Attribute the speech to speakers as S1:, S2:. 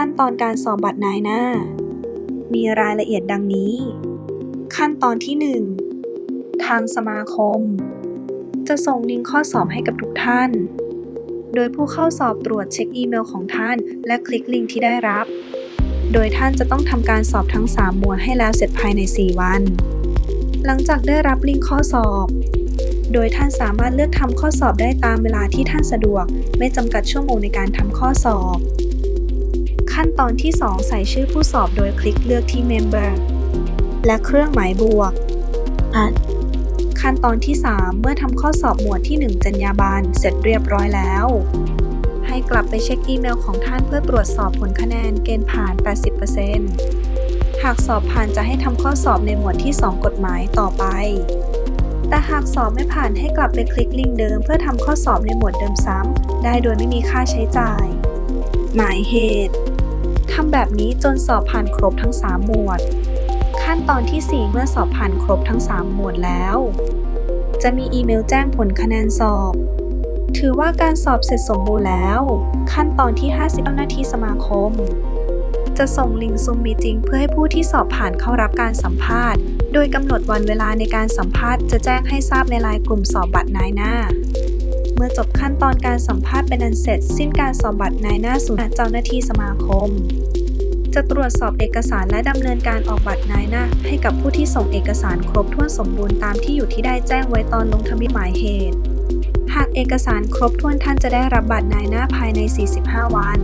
S1: ขั้นตอนการสอบบัตรนายหน้า มีรายละเอียดดังนี้ ขั้นตอนที่ 1 ทางสมาคม จะส่งลิงก์ข้อสอบให้กับทุกท่าน โดยผู้เข้าสอบตรวจเช็คอีเมลของท่าน และคลิกลิงก์ที่ได้รับ โดยท่านจะต้องทำการสอบทั้ง 3 หมวดให้แล้วเสร็จภายใน 4 วัน หลังจากได้รับลิงก์ข้อสอบ โดยท่านสามารถเลือกทำข้อสอบได้ตามเวลาที่ท่านสะดวก ไม่จำกัดชั่วโมงในการทำข้อสอบ ขั้นตอนที่ 2 ใส่ชื่อผู้สอบโดยคลิกเลือกที่ Member และเครื่องหมายบวกขั้นตอนที่ 3 เมื่อทำข้อสอบหมวดที่ 1 จรรยาบรรณเสร็จเรียบร้อยแล้ว ให้กลับไปเช็คอีเมลของท่านเพื่อตรวจสอบผลคะแนนเกณฑ์ผ่าน 80%หากสอบผ่านจะให้ทำข้อสอบในหมวดที่ 2 กฎหมายต่อไป แต่หากสอบไม่ผ่านให้กลับไปคลิกลิงก์เดิม เพื่อทำข้อสอบในหมวดเดิมซ้ำได้โดยไม่มีค่าใช้จ่าย หมายเหตุ ทำแบบนี้จนสอบผ่านครบทั้ง 3 หมวด ขั้นตอนที่ 4 เมื่อสอบผ่านครบทั้ง 3 หมวดแล้ว จะมีอีเมลแจ้งผลคะแนนสอบ ถือว่าการสอบเสร็จสมบูรณ์แล้ว ขั้นตอนที่ 50เจ้าหน้าที่สมาคม จะส่งลิงก์ซูมมีจริงเพื่อให้ผู้ที่สอบผ่านเข้ารับการสัมภาษณ์ โดยกำหนดวันเวลาในการสัมภาษณ์จะแจ้งให้ทราบในไลน์กลุ่มสอบบัตรนายหน้า มื่อจบขั้นตอนการสัมภาษณ์เป็นอันเสร็จ สิ้นการสอบบัตรนายหน้าสู่เจ้าหน้าที่สมาคม จะตรวจสอบเอกสารและดำเนินการออกบัตรนายหน้า ให้กับผู้ที่ส่งเอกสารครบถ้วนสมบูรณ์ตามที่อยู่ที่ได้แจ้งไว้ตอนลงทะเบียนหมายเหตุ หากเอกสารครบถ้วนท่านจะได้รับบัตรนายหน้าภายใน 45 วัน